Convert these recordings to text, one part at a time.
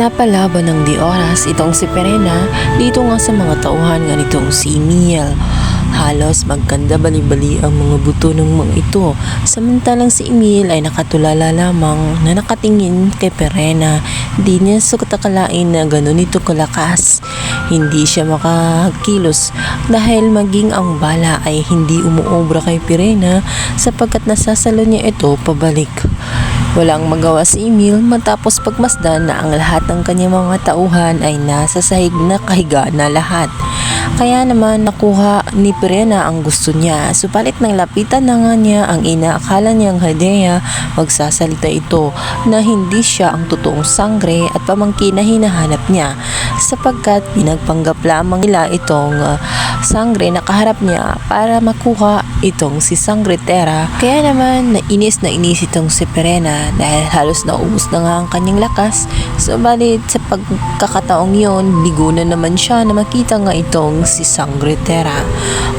Napalaban ng di oras itong si Perena dito nga sa mga tauhan nga nitong si Emil. Halos magkanda bali-bali ang mga buto ng mga ito. Samantalang si Emil ay nakatulala lamang na nakatingin kay Perena. Di niya sukatakalain na ganun ito kalakas. Hindi siya makakilos dahil maging ang bala ay hindi umuobra kay Perena sapagkat nasasalo niya ito pabalik. Walang magawa si Emil matapos pagmasdan na ang lahat ng kanyang mga tauhan ay nasa sahig na kahiga na lahat. Kaya naman nakuha ni Pirena ang gusto niya. Supalit nang lapitan na nga niya ang inaakala niyang Hadea, magsasalita ito na hindi siya ang totoong sangre at pamangkin na hinahanap niya sapagkat pinagpanggap lamang nila itong ah, sangre na kaharap niya para makuha itong si Sangre Terra. Kaya naman nainis na inis itong si Perena dahil halos naubos na nga ang kanyang lakas. Subalit sa pagkakataong yon, bigo na naman siya na makita nga itong si Sangre Terra.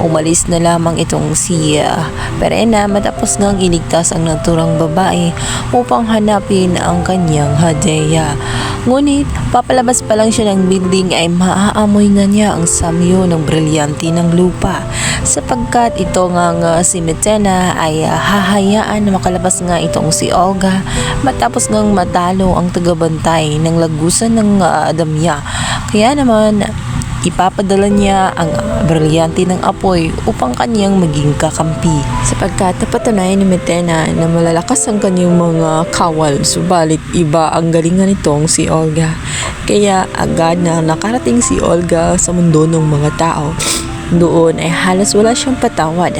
Umalis na lamang itong si ah, Perena matapos ngang iligtas ang naturang babae upang hanapin ang kanyang Hadea. Ngunit papalabas pa lang siya ng building ay maaamoy na niya ang samyo ng brilyante ng lupa sapagkat ito nga nga si Metena ay ah, hahayaan na makalabas nga itong si Olga matapos ngang matalo ang tagabantay ng lagusan ng ah, Adamya. Kaya naman ipapadala niya ang brilyante ng apoy upang kanyang maging kakampi. Sapagkat napatunayan ni Metena na malalakas ang kanyang mga kawal, subalit iba ang galingan nitong si Olga. Kaya agad na nakarating si Olga sa mundo ng mga tao. Doon ay halos wala siyang patawad.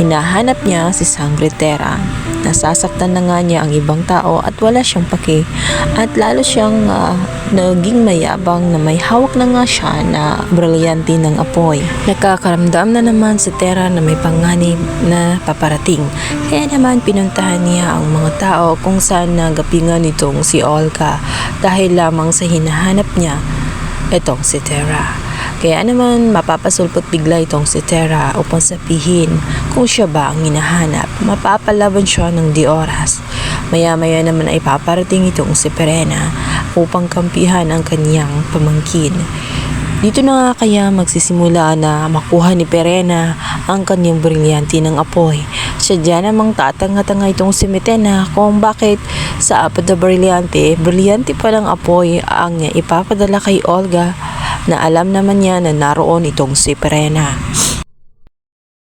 Hinahanap niya si Sangre Terra. Nasasaktan na nga niya ang ibang tao at wala siyang pake. At lalo siyang ah, naging mayabang na may hawak na nga siya na brilyante ng apoy. Nakakaramdam na naman si Terra na may panganib na paparating. Kaya naman pinuntahan niya ang mga tao kung saan nagapingan nitong si Olga dahil lamang sa hinahanap niya itong si Terra. Kaya naman mapapasulpot bigla itong si Terra upang sabihin kung siya ba ang hinahanap. Mapapalaban siya ng di oras. Maya-maya naman ay paparating itong si Perena upang kampihan ang kanyang pamangkin. Dito na nga kaya magsisimula na makuha ni Perena ang kanyang brilyante ng apoy. Sadya namang tatanga-tanga itong si Metena kung bakit sa apat na brilyante, brilyante pa ng apoy ang ipapadala kay Olga na alam naman niya na naroon itong si Perena.